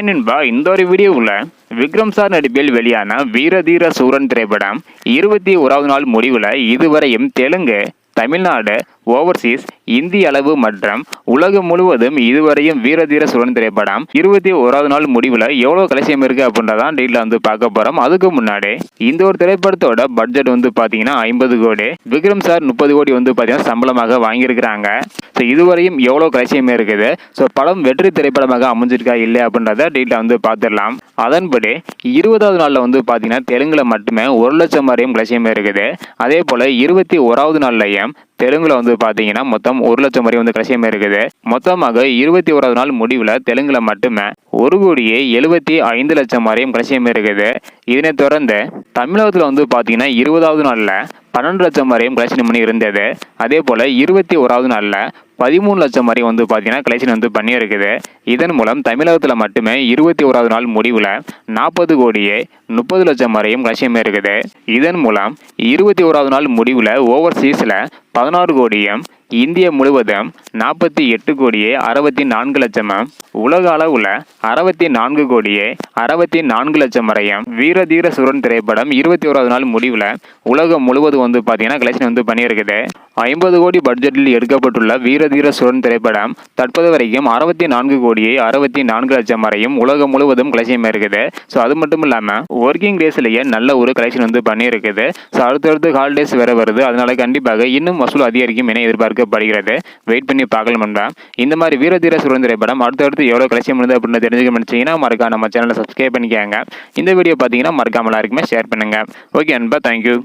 Hi நண்பா இந்த ஒரு வீடியோவில் விக்ரம் சார் நடிப்பில் வெளியான வீரதீர சூரன் திரைப்படம் இருபத்தி ஓராவது நாள் முடிவில் இதுவரையும் தெலுங்கு தமிழ்நாடு ஓவர்சீஸ் இந்திய அளவு மற்றும் உலகம் முழுவதும் இதுவரையும் வீரதீர சுரன் திரைப்படம் இருபத்தி ஓராவது நாள் முடிவில் எவ்வளோ கலசியம் இருக்குது அப்படின்றதான் டீட்டில் வந்து பார்க்க போகிறோம் அதுக்கு முன்னாடி இந்த ஒரு திரைப்படத்தோட பட்ஜெட் வந்து பார்த்தீங்கன்னா ஐம்பது கோடி விக்ரம் சார் முப்பது கோடி வந்து பார்த்தீங்கன்னா சம்பளமாக வாங்கியிருக்கிறாங்க. ஸோ இதுவரையும் எவ்வளோ கலசியமே இருக்குது? ஸோ படம் வெற்றி திரைப்படமாக அமைஞ்சிருக்கா இல்லை அப்படின்றத டீட்டில் வந்து பார்த்துடலாம். அதன்படி இருபதாவது நாளில் வந்து பார்த்தீங்கன்னா தெலுங்கில் மட்டுமே ஒரு லட்சம் வரையும் கலெக்ஷன் இருக்குது. அதே போல் இருபத்தி ஓராவது நாள்லையும் தெலுங்குல வந்து பார்த்தீங்கன்னா மொத்தம் ஒரு லட்சம் வரை வந்து கலெக்ஷன் இருக்குது. மொத்தமாக இருபத்தி ஓராவது நாள் முடிவில் தெலுங்குல மட்டுமே ஒரு கோடியே எழுபத்தி ஐந்து லட்சம் வரையும் கலெக்ஷன் இருக்குது. இதனை தொடர்ந்து தமிழகத்தில் வந்து பார்த்தீங்கன்னா இருபதாவது நாளில் பன்னெண்டு லட்சம் வரையும் கலெக்ஷன் பண்ணி இருந்தது. அதே போல் இருபத்தி ஓராவது நாளில் பதிமூணு லட்சம் வரை வந்து பார்த்தீங்கன்னா கலெக்ஷன் வந்து பண்ணியிருக்குது இதன் மூலம் தமிழகத்தில் மட்டுமே இருபத்தி ஓராவது நாள் முடிவில் நாற்பது கோடியே முப்பது லட்சம் வரையும் கலெக்ஷன் இருக்குது இதன் மூலம் இருபத்தி ஓராவது நாள் முடிவில் ஓவர்சீஸில் பதினாறு கோடியும் இந்திய முழுவதும் நாற்பத்தி எட்டு கோடியே அறுபத்தி நான்கு லட்சமும் உலக அளவுல அறுபத்தி நான்கு கோடியே அறுபத்தி நான்கு லட்சம் வரையும் வீரதீர சுரன் திரைப்படம் இருபத்தி ஓராவது நாள் முடிவில் உலகம் முழுவதும் வந்து பார்த்தீங்கன்னா கலெக்ஷன் வந்து பண்ணியிருக்குது. ஐம்பது கோடி பட்ஜெட்டில் எடுக்கப்பட்டுள்ள வீரதீர சுரன் திரைப்படம் தற்போது வரைக்கும் அறுபத்தி நான்கு கோடியே அறுபத்தி நான்கு லட்சம் வரையும் உலகம் முழுவதும் கலெக்ஷன் இருக்குது ஸோ அது மட்டும் இல்லாமல் ஒர்க்கிங் டேஸ்லேயே நல்ல ஒரு கலெக்ஷன் வந்து பண்ணியிருக்குது. ஸோ அடுத்தடுத்து ஹாலிடேஸ் வேறு வருது. அதனால கண்டிப்பாக இன்னும் வசூல் அதிகரிக்கும் என எதிர்பார்க்கப்படுகிறது. வெயிட் பண்ணி பார்க்கலாம்டா இந்த மாதிரி வீரதீர சுரன் திரைப்படம் அடுத்தடுத்து எவ்வளோ கலெக்ஷன் பண்ணுது அப்படின்னு தெரிஞ்சுக்க முடிச்சிங்கன்னா மறக்காம நம்ம சேனலை சப்ஸ்கிரைப் பண்ணிக்காங்க. இந்த வீடியோ பார்த்தீங்கன்னா மறக்காமல் எல்லாருக்குமே ஷேர் பண்ணுங்கள் ஓகே அன்பா தேங்க்யூ